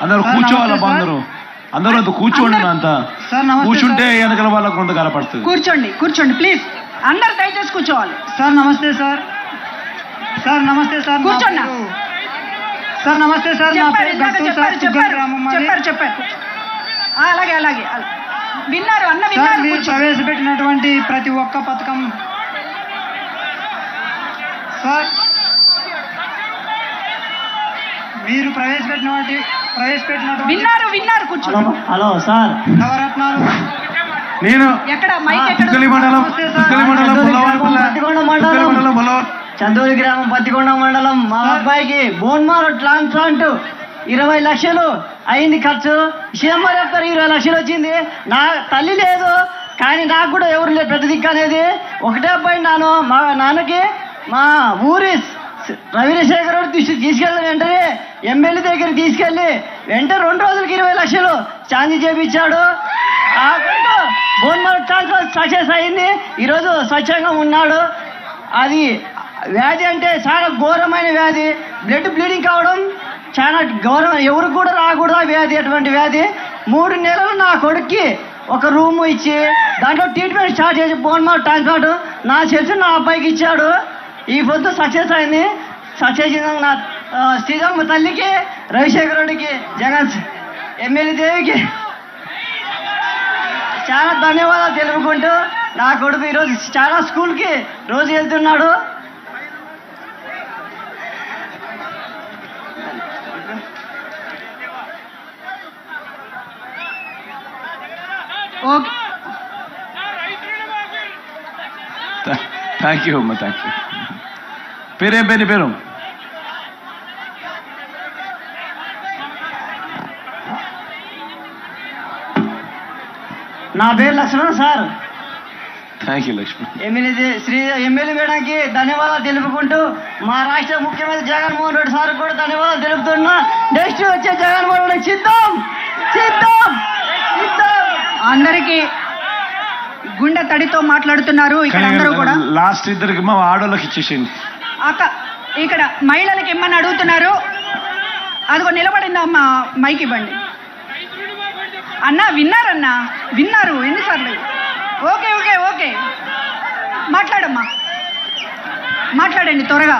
అందరూ కూర్చోవాలబ్బా అందరూ అందరూ అంత కూర్చోండి అంతా సార్, నమస్తే, కూర్చుంటే. వెనకల వాళ్ళకు కొంత కనపడుతుంది కూర్చోండి కూర్చోండి ప్లీజ్ అందరు దయచేసి కూర్చోవాలి సార్ నమస్తే సార్ సార్ నమస్తే సార్. పేరు- సార్ నమస్తే సార్ నా చెప్పారు పేరు ఇందాక గట్టు చెప్పారు సార్ చెప్పారు సుగ్గల్ గ్రామం మాది. చెప్పారు చెప్పారు ఆ, అలాగే అలాగే అలా. విన్నారు అన్న సార్ విన్నారు మీరు కూర్చో. ప్రవేశపెట్టినటువంటి ప్రతి ఒక్క పథకం సార్ మీరు ప్రవేశపెట్టినటువంటి ప్రవేశపెట్టినటువంటి విన్నారు విన్నారు కూర్చో. Hello sir. నవరత్నాలు. నేను ఎక్కడ? మైక్ ఎక్కడ? తుక్కలి మండలం చందూరి గ్రామం పత్తికొండ మండలం. మా అబ్బాయికి బోన్ మారో ట్రాన్స్ప్లాంట్ ఇరవై లక్షలు అయింది ఖర్చు. సీఎంఆర్ చెప్తారు ఇరవై లక్షలు వచ్చింది. నా తల్లి లేదు కానీ నాకు కూడా ఎవరు లేదు పెద్ద దిక్కు అనేది. ఒకటే అబ్బాయి నాను మా నాన్నకి మా ఊరి రవిశేఖర్ రెడ్డి తీసు తీసుకెళ్ళిన వెంటనే ఎమ్మెల్యే దగ్గర తీసుకెళ్ళి వెంటనే రెండు రోజులకి ఇరవై లక్షలు చాందీ చేపించాడు గవర్నమెంట్ ట్రాన్స్ఫర్ సక్సెస్ అయింది. ఈరోజు స్వచ్ఛంగా ఉన్నాడు. అది వ్యాధి అంటే చాలా ఘోరమైన వ్యాధి. బ్లడ్ బ్లీడింగ్ కావడం చాలా ఘోరం. ఎవరికి కూడా రాకూడదు ఆ వ్యాధి అటువంటి వ్యాధి. మూడు నెలలు నా కొడుక్కి ఒక రూమ్ ఇచ్చి దాంట్లో ట్రీట్మెంట్ స్టార్ట్ చేసి బోన్ మార్క్ ట్రాన్స్ఫర్ నా చెల్సి నా అబ్బాయికి ఇచ్చాడు. ఈ పొద్దు సక్సెస్ అయింది సక్సెస్ నా శ్రీరామ తల్లికి రవిశేఖర్ రెడ్డికి జగన్ ఎమ్మెల్యే దేవికి చాలా ధన్యవాదాలు తెలుపుకుంటూ నా కొడుకు ఈరోజు చాలా స్కూల్కి రోజు వెళ్తున్నాడు. ఓకే. థ్యాంక్ యూ అమ్మా థ్యాంక్ యూ పేరేం పేరు నీ పేరు నా పేరు Laxman sir. Thank you Lakshmi MLA Shri MLA మేడంకి ధన్యవాదాలు తెలుపుకుంటూ మా రాష్ట్ర ముఖ్యమంత్రి జగన్మోహన్ రెడ్డి సార్ కూడా ధన్యవాదాలు తెలుపుతున్నా. నెక్స్ట్ వచ్చే జగన్మోహన్ రెడ్డి సిద్ధం! సిద్ధం! సిద్ధం! అందరికి గుండె తడితో మాట్లాడుతున్నారు ఇక్కడ అందరూ కూడా. లాస్ట్ ఇద్దరికి మా ఆడోళ్ళకి ఇచ్చేసింది అక్క ఇక్కడ మహిళలకి ఇమ్మని అడుగుతున్నారు. అదిగో నిలబడిందా అమ్మ మైక్ ఇవ్వండి. అన్న విన్నారన్నా? విన్నారు ఎన్నిసార్లు? Okay okay okay. మాట్లాడమ్మా. మాట్లాడండి త్వరగా.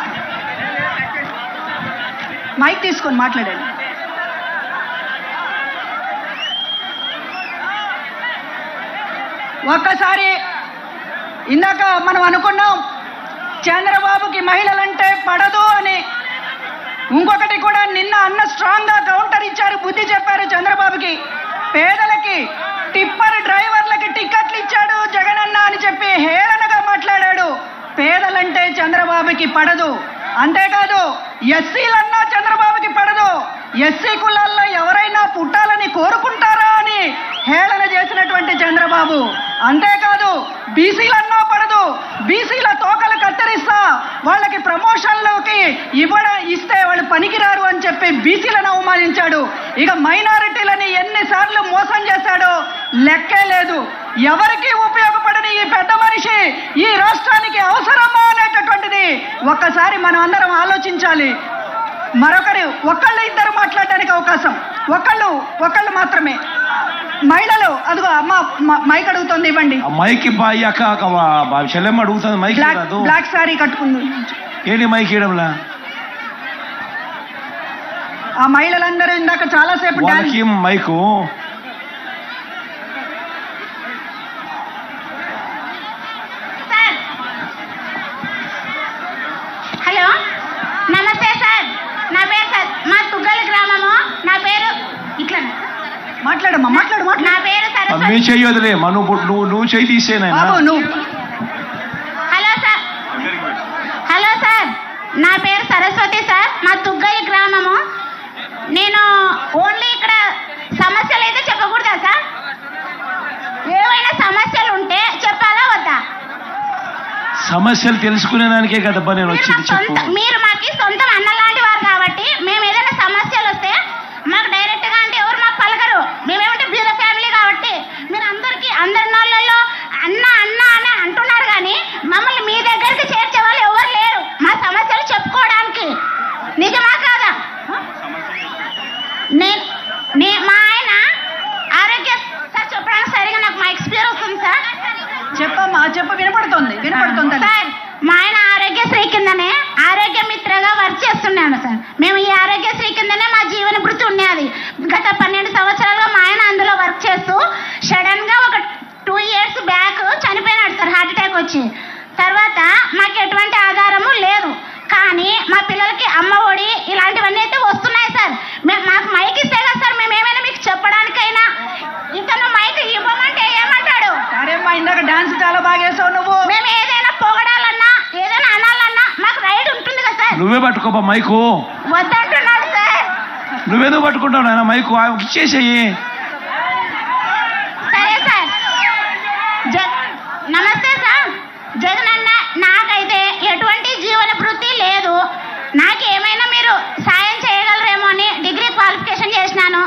మైక్ తీసుకొని మాట్లాడండి. ఒక్కసారి ఇందాక మనం అనుకున్నాం చంద్రబాబుకి మహిళలంటే పడదు అని. ఇంకొకటి కూడా నిన్న అన్న స్ట్రాంగ్గా కౌంటర్ ఇచ్చారు బుద్ధి చెప్పారు చంద్రబాబుకి. పేదలకి టిప్పర్ డ్రైవర్లకి టిక్కెట్లు ఇచ్చాడు జగనన్న అని చెప్పి హేళనగా మాట్లాడాడు. పేదలంటే చంద్రబాబుకి పడదు. అంతేకాదు ఎస్సీలన్నా చంద్రబాబుకి పడదు. ఎస్సీ కులాల్లో ఎవరైనా పుట్టాలని కోరుకుంటారా అని హేళన చేసినటువంటి చంద్రబాబు. అంతేకాదు బీసీలన్నా పడదు. బీసీల తోకలు కత్తిరిస్తా. వాళ్ళకి ప్రమోషన్లోకి ఇవ్వడం ఇస్తే వాళ్ళు పనికిరారు అని చెప్పి బీసీలను అవమానించాడు. ఇక మైనారిటీలని ఎన్నిసార్లు మోసం చేశాడో లెక్కే లేదు. ఎవరికి ఉపయోగపడని ఈ పెద్ద మనిషి ఈ రాష్ట్రానికి అవసరమా అనేటటువంటిది ఒక్కసారి మనం అందరం ఆలోచించాలి. మరొకరు ఒకళ్ళు ఇద్దరు మాట్లాడడానికి అవకాశం. ఒకళ్ళు ఒకళ్ళు మాత్రమే. మహిళలు అదిగో అమ్మ మైక్ అడుగుతుంది ఇవ్వండి. మైక్ బాయ్ అక్క చెల్లెమ్మ అడుగుతుంది మైక్ బ్లాక్ సారీ కట్టుకుంది. ఏంటి మైక్ ఇవ్వడంలా? ఆ మహిళలందరూ ఇందాక చాలాసేపు మైకు సార్ హలో నమస్తే సార్ నా పేరు సార్ మా తుగ్గలి గ్రామము నా పేరు ఇట్లా మాట్లాడమ్మా మాట్లాడు నా మాట్లాడు పేరు సరస్వతి. చెయ్యి వదిలే నువ్వు నువ్వు నువ్వు చెయ్యి బాబు నువ్వు హలో సార్. Hello sir. నా పేరు సరస్వతి సార్. మా తుగ్గలి గ్రామము. నేను ఓన్లీ ఇక్కడ సమస్యలు అయితే చెప్పకూడదా సార్? ఏవైనా సమస్యలు ఉంటే చెప్పాలా వద్దా? సమస్యలు తెలుసుకునేదానికే కదబ్బా నేను మీరు వచ్చింది మాకు చెప్పు. సొంత మీరు మాకు సొంతం అన్నలాంటి వారు కాబట్టి మేము ఏదైనా సమస్యలు వస్తే మాకు డైరెక్ట్గా అంటే ఎవరు మాకు పలకరు మేమేమంటే బీద ఫ్యామిలీ కాబట్టి మీరు అందరికి అందరి నాళ్ళల్లో అన్న అన్న అని అంటున్నారు కానీ మమ్మల్ని మీ దగ్గరికి చేర్చే వాళ్ళు ఎవరు లేరు మా సమస్యలు చెప్పుకోవడానికి నిజమా కాదా నేను చెప్పు వినపడుతుంది వినపడుతుంది. సార్ మా ఆయన ఆరోగ్యశ్రీ కిందనే ఆరోగ్య మిత్రగా వర్క్ చేస్తున్నాను సార్. మేము ఈ ఆరోగ్యశ్రీ కిందనే మా జీవన భృతి ఉన్నది గత పన్నెండు సంవత్సరాలుగా మా ఆయన అందులో వర్క్ చేస్తూ సడన్గా ఒక టూ ఇయర్స్ బ్యాక్ చనిపోయినాడు సార్ హార్ట్ అటాక్ వచ్చి. తర్వాత మాకు ఎటువంటి ఆధారము లేదు. కానీ మా పిల్లలకి అమ్మ ఒడి ఇలాంటివన్నీ అయితే వస్తున్నాయి సార్. మాకు మైక్ ఇస్తే కదా సార్ మేము ఏమైనా మీకు చెప్పడానికైనా. ఇతను మైక్ ఇవ్వమంటే ఏమంటాడు అరే మా ఇందాక డాన్స్ చాలా బాగా వేసావు నువ్వు. మేము ఏదైనా పొగడాలన్నా ఏదైనా అనాలన్నా మాకు రైట్ ఉంటుంది కదా సార్. నువ్వే పట్టుకోపా మైకు. వద్దంటున్నాడు సార్. నువ్వేదో పట్టుకుంటావు నాయన మైకు? ఇచ్చేసేయి. సరే సార్. జగ్ నమస్తే సార్. జగన్ అన్న నాకైతే ఎటువంటి జీవన వృత్తి లేదు. నాకేమైనా మీరు సాయం చేయగలరేమో అని డిగ్రీ క్వాలిఫికేషన్ చేసినాను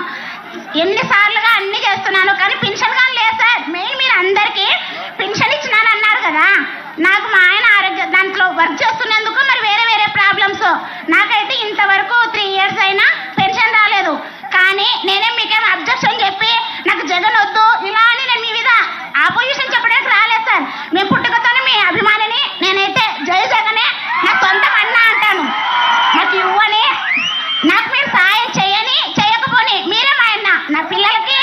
ఎన్నిసార్లుగా అన్ని చేస్తున్నాను కానీ పెన్షన్ కానీ లేదు సార్. మెయిన్ మీరు అందరికీ పెన్షన్ ఇచ్చినాను అన్నారు కదా. నాకు మా ఆయన ఆరోగ్య దాంట్లో వర్క్ చేస్తున్నందుకు మరి వేరే వేరే ప్రాబ్లమ్స్ నాకైతే ఇంతవరకు త్రీ ఇయర్స్ అయినా పెన్షన్ రాలేదు కానీ నేనే మీకేం అబ్జెక్షన్ చెప్పి నాకు జగన్ వద్దు ఇలా అని నేను మీ మీద ఆపోజిషన్ చెప్పడానికి రాలేదు సార్ మేము పుట్టుకతోనే మీ అభిమానిని నేనైతే జై జగనే నా సొంత అన్న అంటాను నాకు ఇవ్వని నాకు మీరు సాయం చేయని చేయకపోని మీరే మా అన్న నా పిల్లలకి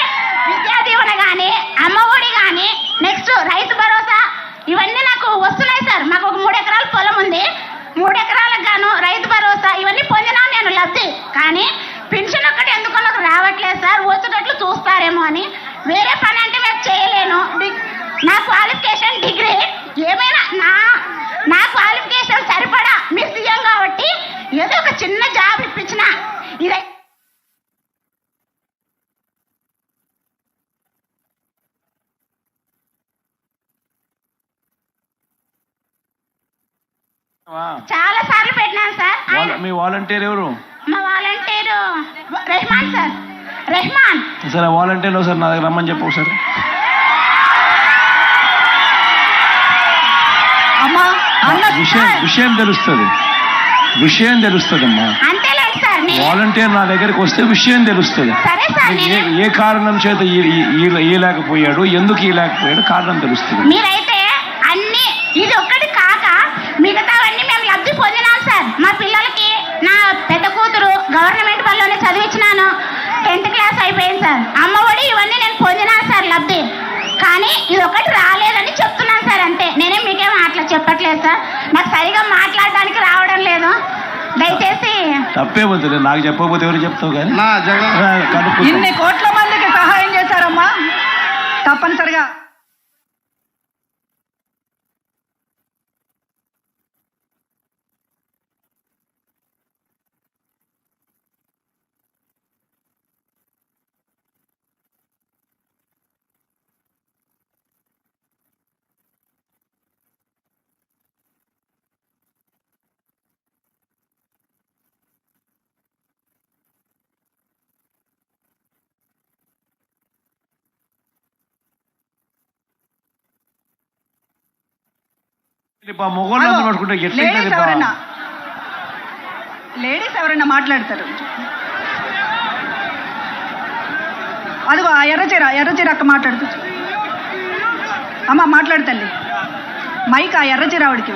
విద్యా దీవెన కానీ అమ్మ ఒడి కానీ నెక్స్ట్ రైతు భరోసా ఇవన్నీ నాకు వస్తున్నాయి సార్ మాకు ఒక మూడు ఎకరాల పొలం ఉంది మూడు ఎకరాలకు గాను రైతు భరోసా ఇవన్నీ పొందినా నేను లబ్ధి కానీ పెన్షన్ ఒక్కటి ఎందుకో నాకు రావట్లేదు సార్? వచ్చేటట్లు చూస్తారేమో అని. వేరే పని అంటే మేము చేయలేను. నా క్వాలిఫికేషన్ డిగ్రీ ఏమైనా నా నా క్వాలిఫికేషన్ సరిపడా? మీరు సీఎం కాబట్టి ఏదో ఒక చిన్న జాబ్ ఇప్పించిన. ఇదే చాలా సార్లు పెట్టినాను సార్. మీ వాలంటీర్ ఎవరు? మా వాలంటీరు. రెహమాన్ సార్. రెహమాన్. సరే వాలంటీర్ ఒకసారి నా దగ్గర రమ్మని చెప్పు ఒకసారి. అమ్మా అన్న విషయం విషయం తెలుస్తుంది. విషయం తెలుస్తుంది అమ్మా అంతేలేండి సార్ నేను వాలంటీర్ నా దగ్గరికి వస్తే విషయం తెలుస్తుంది. సరే సార్ ఏ నేను ఏ కారణం చేత ఈ- ఈ- ఈ- ఈలేకపోయాడు ఎందుకు ఈలేకపోయాడు కారణం తెలుస్తుంది. మీరైతే అన్ని ఇది ఒక్కటి కాక మిగతావన్నీ మేము లబ్ధి పొందినాం సార్. మా పిల్లలకి నా పెద్ద గవర్నమెంట్ బల్లోనే చదివించినాను. టెన్త్ క్లాస్ అయిపోయింది సార్. అమ్మ ఒడి ఇవన్నీ నేను పొందినాను సార్ లబ్ధి. కానీ ఇది ఒకటి రాలేదని చెప్తున్నాను సార్ అంతే. నేనేం మీకేం అట్లా చెప్పట్లేదు సార్. నాకు సరిగా మాట్లాడడానికి రావడం లేదు. దయచేసి తప్పే వద్దులే నాకు చెప్పకపోతే ఎవరు చెప్తావు కానీ. ఇన్ని కోట్ల మందికి సహాయం చేశారమ్మా. తప్పనిసరిగా. లేడీస్? ఎవరన్నా లేడీస్ ఎవరన్నా మాట్లాడతారు అదిగో ఆ ఎర్రచీర ఎర్రచీర అక్క మాట్లాడుతూ అమ్మ మాట్లాడు తల్లి మైక్ ఆ ఎర్రచీర ఆవిడకి.